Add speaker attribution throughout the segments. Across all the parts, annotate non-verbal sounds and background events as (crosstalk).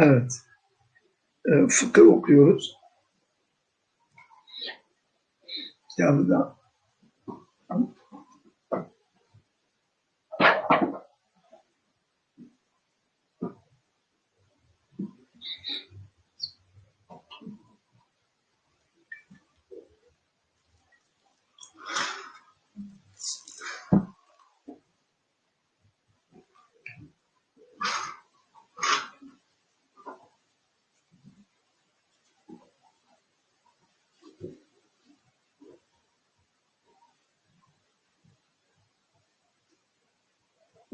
Speaker 1: Evet. E, fıkıh okuyoruz. Kitabı da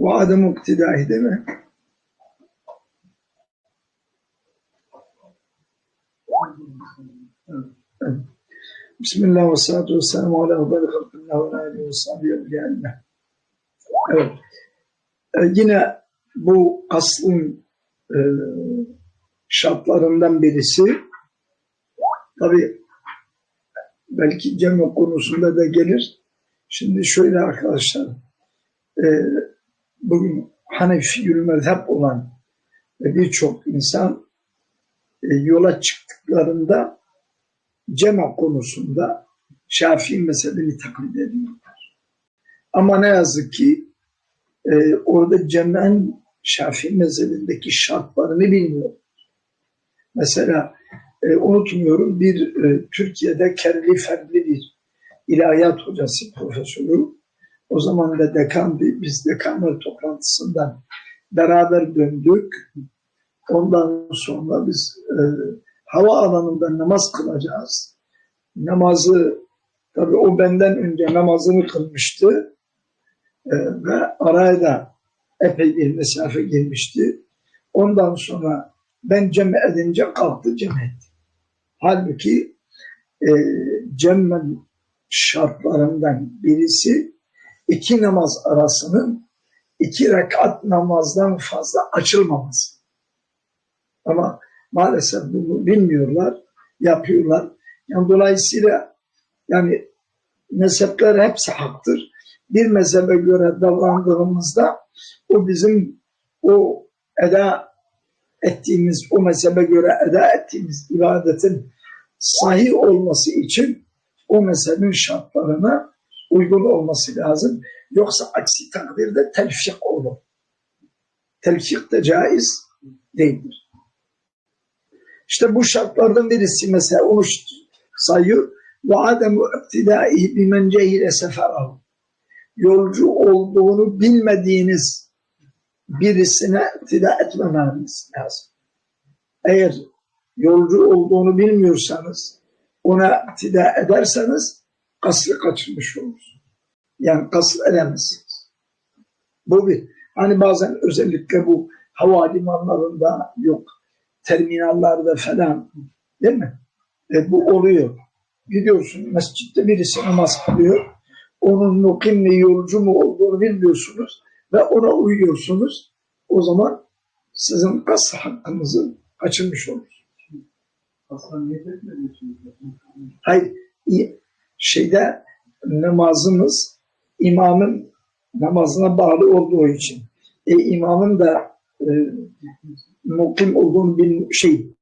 Speaker 1: ve adam iktidahi değil mi? Bismillah ve salatu ve selamu ala habari halkillah ve aleyhi ve sahibi Evet. Ee, yine bu aslın e, şartlarından birisi tabi belki cem konusunda da gelir. Şimdi şöyle arkadaşlar e, bugün Hanefi mezhep olan birçok insan e, yola çıktıklarında cema konusunda Şafii mezhebini taklit ediyorlar. Ama ne yazık ki e, orada cemen Şafii mezhebindeki şartlarını bilmiyor. Mesela e, unutmuyorum bir Türkiye'de kerli ferli bir ilahiyat hocası profesörü o zaman da dekan biz dekanlar toplantısından beraber döndük. Ondan sonra biz e, hava alanında namaz kılacağız. Namazı tabi o benden önce namazını kılmıştı e, ve araya da epey bir mesafe girmişti. Ondan sonra ben cem edince kalktı cem etti. Halbuki e, cemmen şartlarından birisi iki namaz arasının iki rekat namazdan fazla açılmaması. Ama maalesef bunu bilmiyorlar, yapıyorlar. Yani dolayısıyla yani mezhepler hepsi haktır. Bir mezhebe göre davrandığımızda o bizim o eda ettiğimiz, o mezhebe göre eda ettiğimiz ibadetin sahih olması için o mezhebin şartlarına uygun olması lazım. Yoksa aksi takdirde telfik olur. Telfik de caiz değildir. İşte bu şartlardan birisi mesela onu sayıyor. Ve ademu iktidai bimen cehile seferahu. Yolcu olduğunu bilmediğiniz birisine iktida etmemeniz lazım. Eğer yolcu olduğunu bilmiyorsanız ona iktida ederseniz kasrı kaçırmış olursunuz. Yani kasır edemezsiniz. Bu bir. Hani bazen özellikle bu hava limanlarında yok terminallerde falan değil mi? E, bu oluyor. Gidiyorsun mescitte birisi namaz kılıyor. Onun mukim mi yolcu mu olduğunu bilmiyorsunuz ve ona uyuyorsunuz. O zaman sizin kas hakkınızı kaçırmış olursunuz. Hayır, şeyde namazımız imamın namazına bağlı olduğu için e, imamın da e, mukim olduğunu bil, şey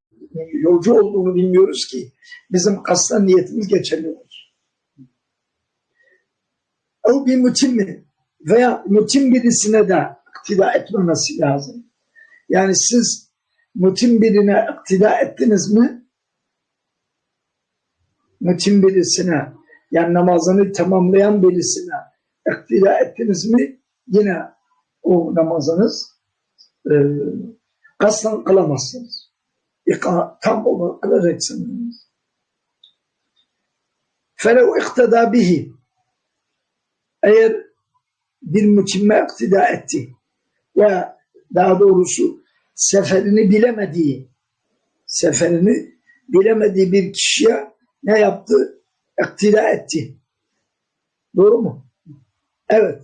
Speaker 1: yolcu olduğunu bilmiyoruz ki bizim kasla niyetimiz geçerli olur. O bir mutim mi? Veya mutim birisine de iktida etmemesi lazım. Yani siz mutim birine iktida ettiniz mi? Mutim birisine yani namazını tamamlayan birisine iktida ettiniz mi yine o namazınız e, kaslan kılamazsınız. İka, tam olarak kılacaksınız. Felev iktida bihi eğer bir mükemmel iktida etti ve daha doğrusu seferini bilemediği seferini bilemediği bir kişiye ne yaptı? iktida etti. Doğru mu? Evet.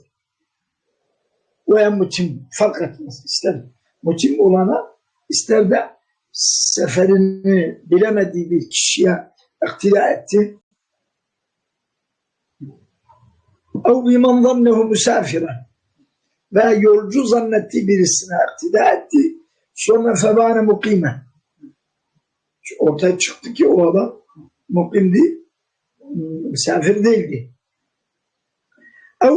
Speaker 1: Veya mutim fark etmez. İster mutim olana ister de seferini bilemediği bir kişiye iktida etti. Ev biman zannehu müsafiren ve yolcu zannettiği birisine iktida etti. Sonra febane mukime. Ortaya çıktı ki o adam mukim değil misafir değildi. Ev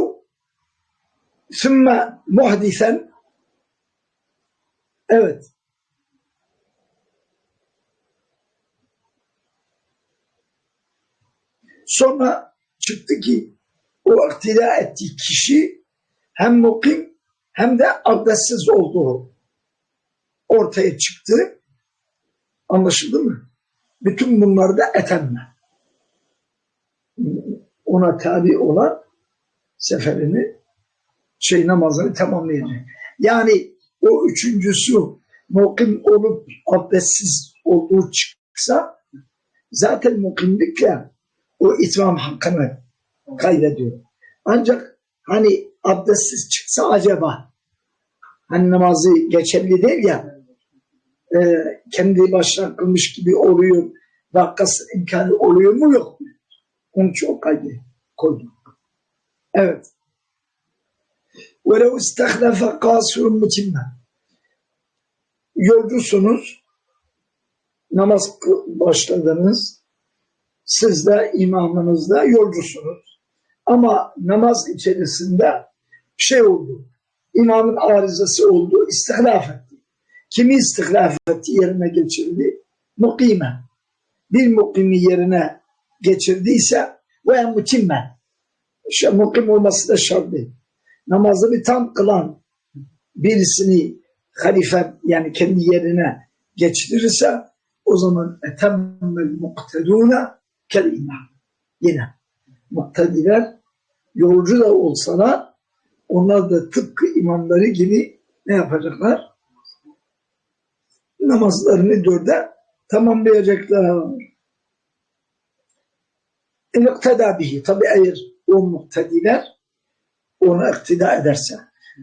Speaker 1: sümme muhdisen evet sonra çıktı ki o iktida ettiği kişi hem mukim hem de abdestsiz olduğu ortaya çıktı. Anlaşıldı mı? Bütün bunları da etemme. Ona tabi olan seferini şey namazını tamamlayacak. Yani o üçüncüsü mukim olup abdestsiz olduğu çıksa zaten mukimlikle o itmam hakkını kaydediyor. Ancak hani abdestsiz çıksa acaba hani namazı geçerli değil ya e, kendi başına kılmış gibi oluyor vakası imkanı oluyor mu yok mu? Onu çok kaydı koyduk. Evet. وَلَوْ اِسْتَخْلَفَ قَاسُرٌ مُتِمَّ Yolcusunuz, namaz başladınız, siz de imamınız da yolcusunuz. Ama namaz içerisinde şey oldu, imamın arızası oldu, istihlaf etti. Kimi istihlaf etti, yerine geçirdi? Mukime. Bir mukimi yerine geçirdiyse ve mutimme. İşte mukim olması da şart değil namazını tam kılan birisini halife yani kendi yerine geçirirse o zaman etemmel muktedune kel imam. Yine muktediler yolcu da olsalar onlar da tıpkı imamları gibi ne yapacaklar? Namazlarını dörde tamamlayacaklar. İktida bihi. Tabi eğer o muktediler ona iktida ederse.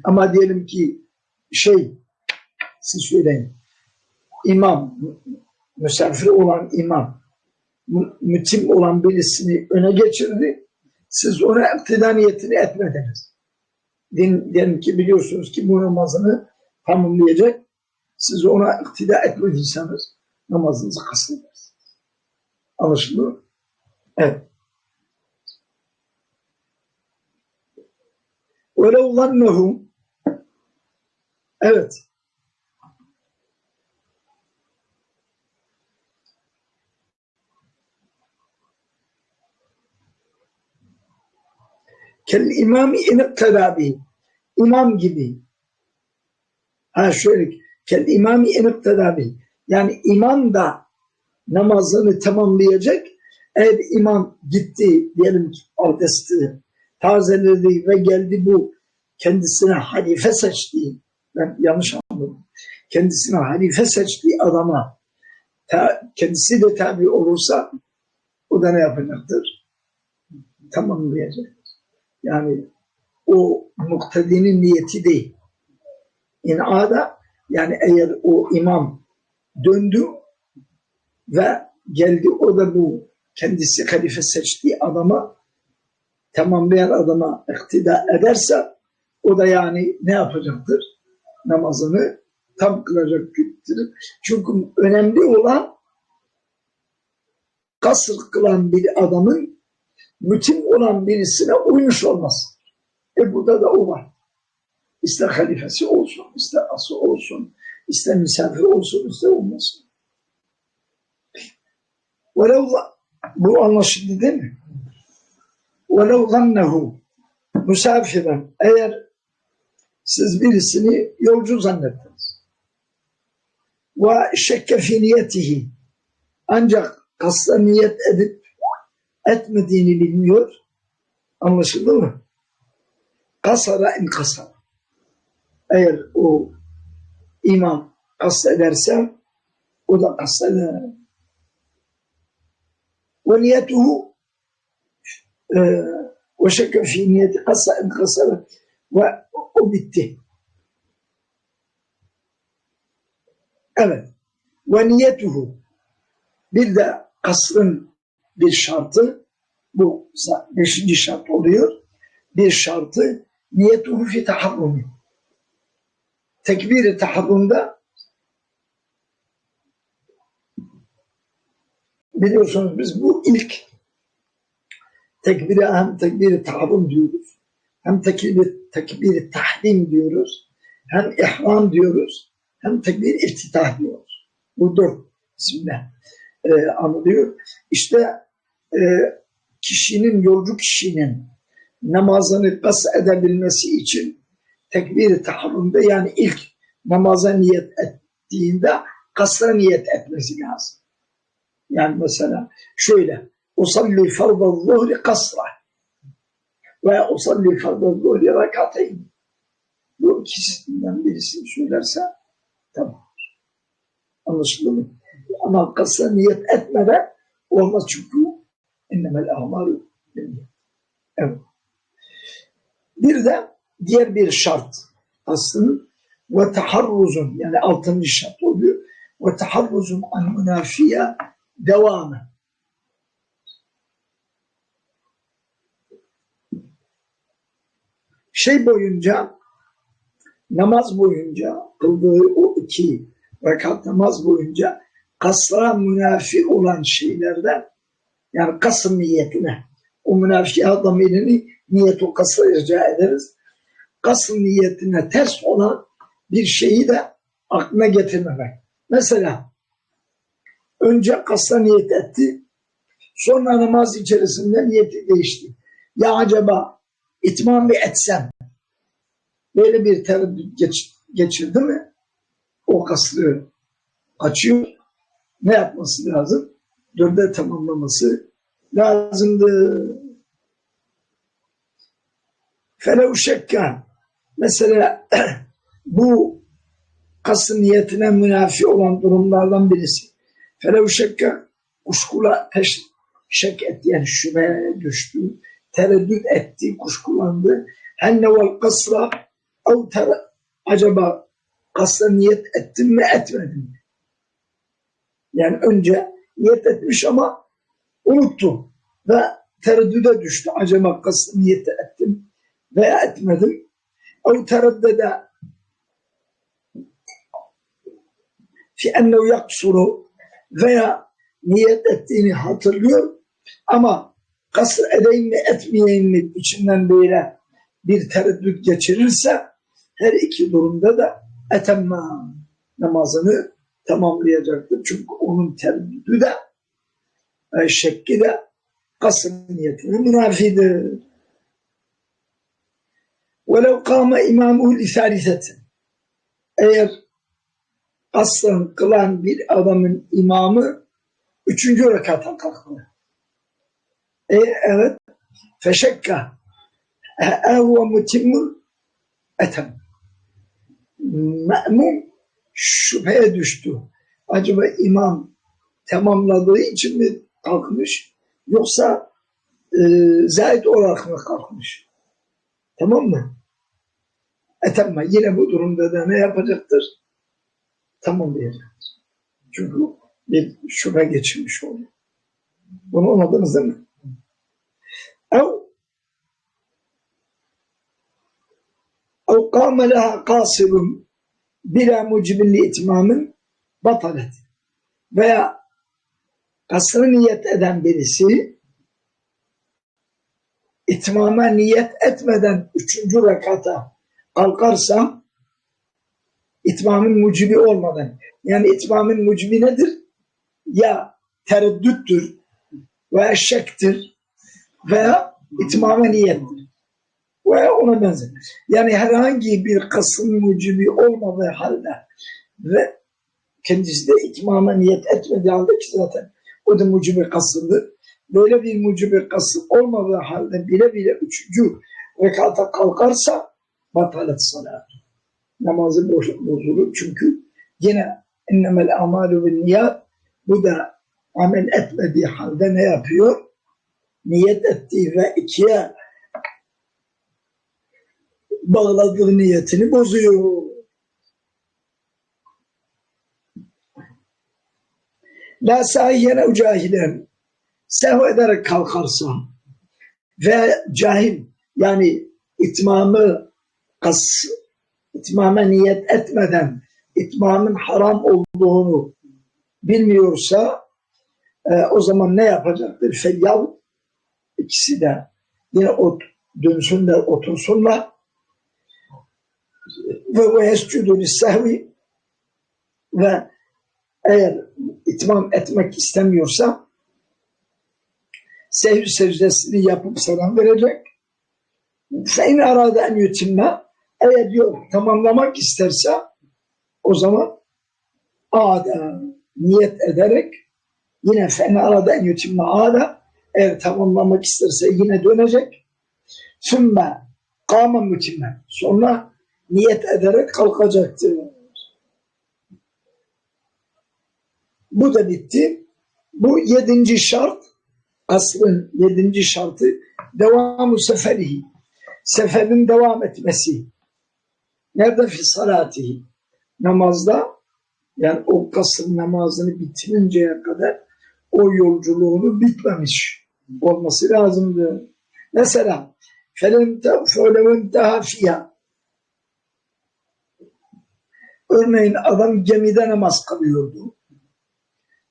Speaker 1: Ama diyelim ki şey siz söyleyin imam misafir olan imam mütim olan birisini öne geçirdi. Siz ona iktida niyetini etmediniz. Din, diyelim ki biliyorsunuz ki bu namazını tamamlayacak. Siz ona iktida etmediyseniz namazınızı kastedersiniz. Anlaşıldı mı? Evet. وَلَوْ ظَنَّهُ Evet. Kel imami iniktedâ İmam gibi. Ha şöyle. Kel imami iniktedâ Yani imam da namazını tamamlayacak. Eğer imam gitti diyelim ki abdesti tazeledi ve geldi bu kendisine halife seçtiği, ben yanlış anladım, kendisine halife seçtiği adama ta, kendisi de tabi olursa o da ne yapacaktır? Tamamlayacak. Yani o muktedinin niyeti değil. İnada yani eğer o imam döndü ve geldi o da bu kendisi halife seçtiği adama tamamlayan adama iktida ederse o da yani ne yapacaktır? Namazını tam kılacaktır. Çünkü önemli olan kasır kılan bir adamın mütim olan birisine uymuş olması. E burada da o var. İster halifesi olsun, ister ası olsun, ister misafir olsun, ister olmasın. Bu anlaşıldı değil mi? وَلَوْ ظَنَّهُ Misafiren eğer siz birisini yolcu zannettiniz ve şekke fi niyetihi ancak kasla niyet edip etmediğini bilmiyor anlaşıldı mı? Kasara in kasara eğer o imam kast ederse o da kast eder. Ve niyetuhu ee, o şaka fi niyeti asa enkasara ve o. Evet. Ve bir de asrın bir şartı bu beşinci şart oluyor. Bir şartı niyetuhu fi taharrumi. Tekbir-i taharrumda biliyorsunuz biz bu ilk tekbiri hem tekbiri tahrim diyoruz. Hem tekbiri, tekbiri tahrim diyoruz. Hem ihram diyoruz. Hem tekbir iftitah diyoruz. Bu dört isimle e, anılıyor. İşte e, kişinin, yolcu kişinin namazını kas edebilmesi için tekbir-i tahrimde yani ilk namaza niyet ettiğinde kasra niyet etmesi lazım. Yani mesela şöyle farda zuhri kasra ve usalli farda zuhri rakateyn bu ikisinden birisini söylerse tamam. Anlaşıldı mı? Ama kasra niyet etmeden olmaz çünkü innemel ahmaru Evet. Bir de diğer bir şart aslında ve taharruzun yani altıncı şart oluyor. Ve taharruzun an münafiye devamı. Şey boyunca namaz boyunca kıldığı o iki rekat namaz boyunca kasra münafi olan şeylerden yani kasım niyetine o münafiyat damirini niyet o kasra rica ederiz. Kasım niyetine ters olan bir şeyi de aklına getirmemek. Mesela önce kasra niyet etti. Sonra namaz içerisinde niyeti değişti. Ya acaba itmam mı etsem? Böyle bir tereddüt geç, geçirdi mi? O kasrı açıyor. Ne yapması lazım? Dörde tamamlaması lazımdı. Felev şekka mesela (clears throat) bu kasım niyetine münafi olan durumlardan birisi. Felev şekka kuşkula şek etti yani şüpheye düştü, tereddüt etti, kuşkulandı. Henne vel kasra ev tere, acaba kasra niyet ettim mi etmedim mi? Yani önce niyet etmiş ama unuttu ve tereddüde düştü. Acaba kasra niyet ettim veya etmedim. Ev tereddede fi ennehu yaksuru veya niyet ettiğini hatırlıyor ama kasır edeyim mi etmeyeyim mi içinden böyle bir tereddüt geçirirse her iki durumda da etemmam namazını tamamlayacaktır. Çünkü onun tereddüdü de e, şekli de kasır niyetine münafidir. وَلَوْ قَامَ اِمَامُهُ لِثَالِثَةٍ Eğer aslan kılan bir adamın imamı üçüncü rekata kalktı. E, evet. Feşekka ehve mutimul etem. Me'mum şüpheye düştü. Acaba imam tamamladığı için mi kalkmış yoksa e, zahid olarak mı kalkmış? Tamam mı? Etemme yine bu durumda da ne yapacaktır? Tamamlayacaktır. Çünkü bir şüphe geçirmiş oluyor. Bunu anladınız değil mi? Ev ev kâme leha kâsirun bila mucibin itmamın batalet veya kasrı niyet eden birisi itmama niyet etmeden üçüncü rekata kalkarsa itmamın mucibi olmadan yani itmamın mucibi nedir? Ya tereddüttür veya şektir veya itmama niyettir veya ona benzer. Yani herhangi bir kasım mucibi olmadığı halde ve kendisi de itmama niyet etmediği halde ki zaten o da mucibi kasımdır. Böyle bir mucibi kasım olmadığı halde bile bile üçüncü rekata kalkarsa batalet salat. Namazı bozulur çünkü yine innemel amalu ve niyat bu da amel etmediği halde ne yapıyor? Niyet ettiği ve ikiye bağladığı niyetini bozuyor. La sahiyyene cahilen sehv ederek kalkarsa ve cahil yani itmamı kas, itmama niyet etmeden itmamın haram olduğunu bilmiyorsa e, o zaman ne yapacaktır? Felyav ikisi de. Yine ot, dönsünler, otursunlar. Ve ve yescudu lissehvi ve eğer itmam etmek istemiyorsa sehv secdesini yapıp selam verecek. Fein arada en yutimme eğer diyor tamamlamak isterse o zaman ada niyet ederek yine fein arada en yutimme ada eğer tamamlamak isterse yine dönecek. Sümme kâme mütimme sonra niyet ederek kalkacaktır. Bu da bitti. Bu yedinci şart, aslın yedinci şartı devamu seferihi. Seferin devam etmesi. Nerede fi salatihi? Namazda yani o kasır namazını bitirinceye kadar o yolculuğunu bitmemiş olması lazımdı. Mesela فَلَمْ تَهَا فِيهَا Örneğin adam gemide namaz kılıyordu.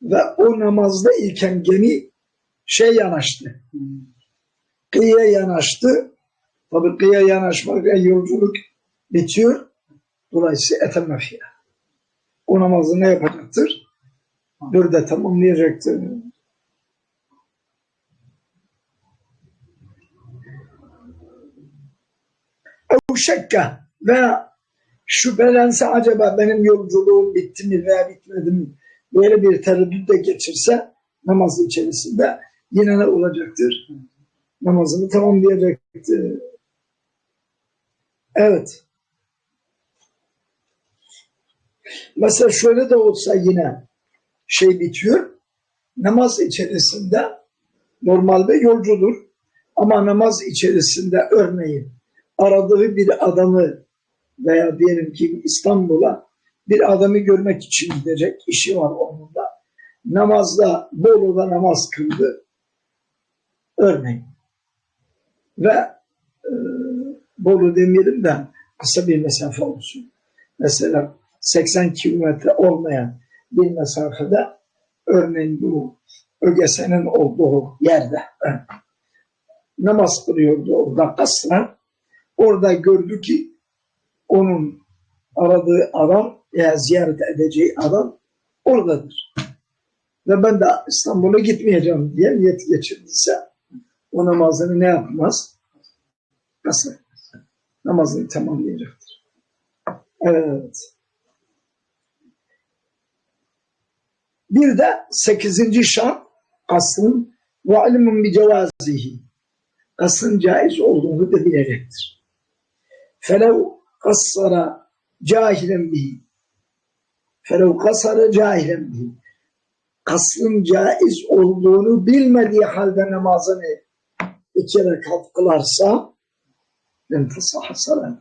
Speaker 1: Ve o namazda iken gemi şey yanaştı. Kıyıya yanaştı. Tabi kıyıya yanaşmak ve yolculuk bitiyor. Dolayısıyla etemme fiyah. O namazı ne yapacaktır? Dörde tamamlayacaktır. Şekka veya şüphelense acaba benim yolculuğum bitti mi veya bitmedi mi böyle bir tereddüt de geçirse namaz içerisinde yine ne olacaktır? Namazını tamamlayacaktır. Evet. Mesela şöyle de olsa yine şey bitiyor. Namaz içerisinde normalde yolcudur. Ama namaz içerisinde örneğin aradığı bir adamı veya diyelim ki İstanbul'a bir adamı görmek için gidecek. işi var onun da. Namazda, Bolu'da namaz kıldı. Örneğin. Ve e, Bolu demeyelim de kısa bir mesafe olsun. Mesela 80 kilometre olmayan bir mesafede örneğin bu ögesenin olduğu yerde namaz kılıyordu orada kasra. Orada gördü ki onun aradığı adam ya ziyaret edeceği adam oradadır. Ve ben de İstanbul'a gitmeyeceğim diye niyet geçirdiyse o namazını ne yapmaz? Nasıl? Namazını tamamlayacaktır. Evet. Bir de sekizinci şart kasrın ve ilmun bi cevazihi. Kasrın caiz olduğunu da bilecektir. Felev kassara cahilen bihi. Felev kasara cahilen bihi. Kasrın caiz olduğunu bilmediği halde namazını iki rekat kılarsa entesaha salat.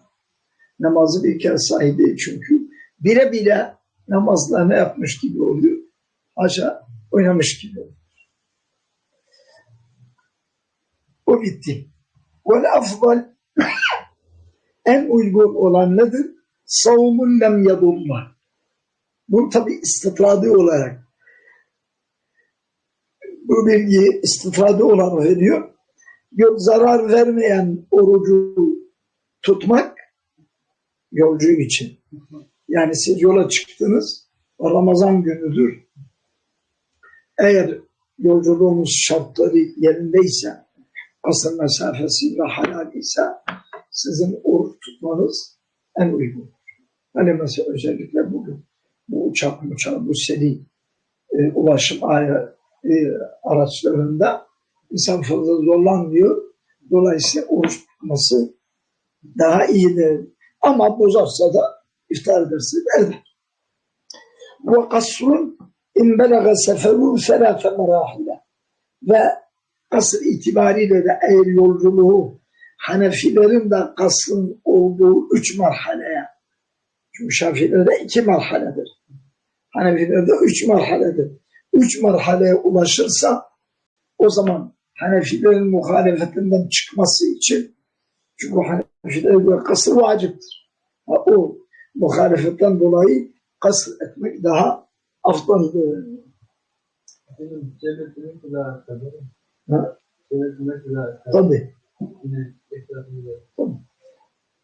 Speaker 1: Namazı bir kere sahibi çünkü bile bile namazla ne yapmış gibi oluyor? Aşağı oynamış gibi oluyor. O bitti. Vel afdal en uygun olan nedir? Savunun lem yadullah. Bu tabi istitradi olarak bu bilgiyi istitradi olarak veriyor. Yok zarar vermeyen orucu tutmak yolcu için. Yani siz yola çıktınız, Ramazan günüdür. Eğer yolculuğumuz şartları yerindeyse, asıl mesafesi ve halal ise sizin oruç tutmanız en uygun. Hani mesela özellikle bugün bu uçak, uçak bu seri e, ulaşım e, araçlarında insan fazla zorlanmıyor. Dolayısıyla oruç tutması daha iyidir. Ama bozarsa da iftar ederse eder. Ve kasrun in belaga seferun selâfe merahile. Ve asr itibariyle de eğer yolculuğu Hanefilerin de kasrın olduğu üç marhaleye çünkü Şafilerde iki marhaledir. Hanefilerde üç marhaledir. Üç marhaleye ulaşırsa o zaman Hanefilerin muhalefetinden çıkması için çünkü Hanefilere göre kasır vaciptir. O muhalefetten dolayı kasır etmek daha aftaldır.
Speaker 2: Benim cennetinin.
Speaker 1: Ha?
Speaker 2: Kulağı kadar.
Speaker 1: Tabii.
Speaker 2: Yine etrafında.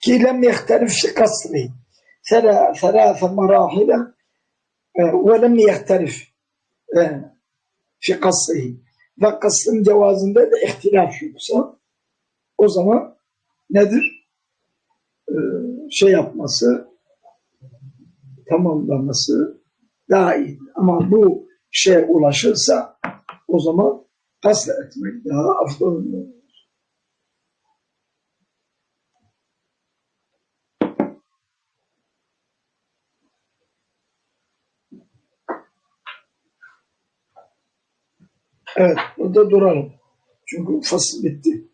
Speaker 1: كي لم يختلف في قصره ثلاث ثلاث مراحل آه، ولم يختلف آه، في قصره ve kısım cevazında da ihtilaf yoksa o zaman nedir? Ee, şey yapması tamamlaması daha iyi. Ama bu şeye ulaşırsa o zaman kasl etmek daha afdal olur. Evet, burada duralım. Çünkü fasıl bitti.